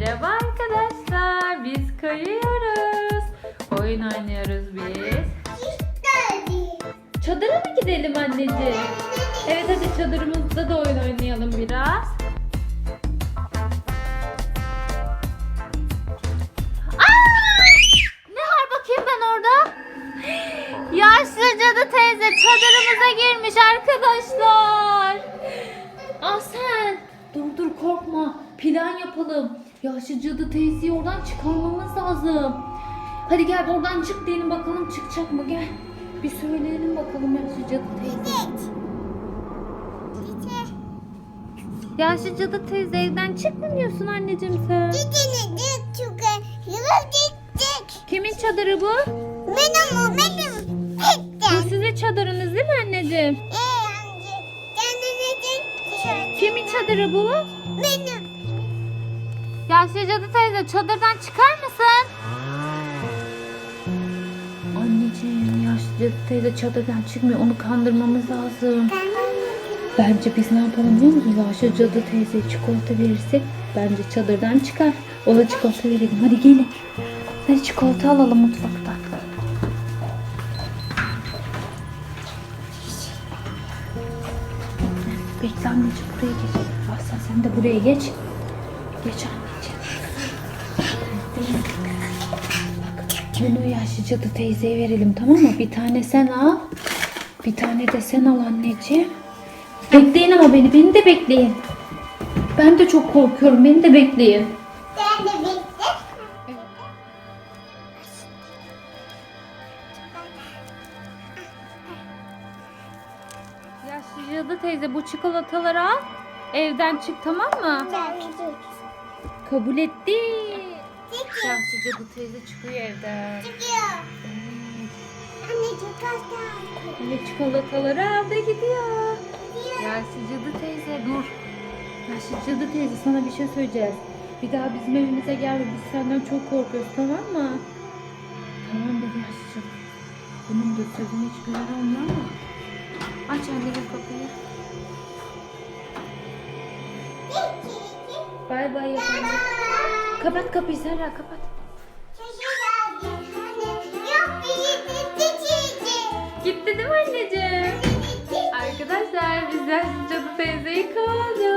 Merhaba arkadaşlar. Biz kayıyoruz. Oyun oynuyoruz biz. Çadıra mı gidelim anneciğim? Evet hadi çadırımızda da oyun oynayalım biraz. Aa! Ne var bakayım ben orada? Yaşlı cadı teyze çadırımıza girmiş arkadaşlar. Ah sen. Dur dur korkma. Plan yapalım. Yaşlı cadı teyzeyi oradan çıkarmamız lazım. Hadi gel oradan çık diyelim bakalım çıkacak mı gel. Bir söyleyelim bakalım yaşlı cadı teyze. Yaşlı cadı teyze evden çıkmıyorsun anneciğim sen. Kimin çadırı bu? Bu sizin çadırınız değil mi anneciğim? Kimin çadırı bu? Yaşlı cadı teyze çadırdan çıkar mısın? Anneciğim yaşlı cadı teyze çadırdan çıkmıyor. Onu kandırmamız lazım. Bence biz ne yapalım biliyor musun? Yaşlı cadı teyzeye çikolata verirsek bence çadırdan çıkar. Ona çikolata verelim. Hadi gelin. Hadi çikolata alalım mutfaktan. Bekle anneciğim buraya geç. Aslan sen de buraya geç. Geç anneciğim. Bak bunu yaşlı cadı teyzeye verelim tamam mı? Bir tane sen al. Bir tane de sen al anneciğim. Bekleyin ama beni, beni de bekleyin. Ben de çok korkuyorum, beni de bekleyin. Yaşlı cadı teyze bu çikolataları al. Evden çık tamam mı? Kabul etti. Yaşlı cadı teyze çıkıyor evden. Evet. Evet çikolataları aldı gidiyor. Yaşlı cadı teyze dur. Yaşlı cadı teyze sana bir şey söyleyeceğiz. Bir daha bizim evimize gelme. Biz senden çok korkuyoruz tamam mı? Tamam dedi yaşlı cadı. Bunun sözüne hiç güven olmuyor ama. Aç anneciğim kapıyı. Bay bay yapalım. Kapat kapıyı Serra kapat. Gitti değil mi anneciğim? Arkadaşlar biz yaşlı cadı teyzeyi kovaladık.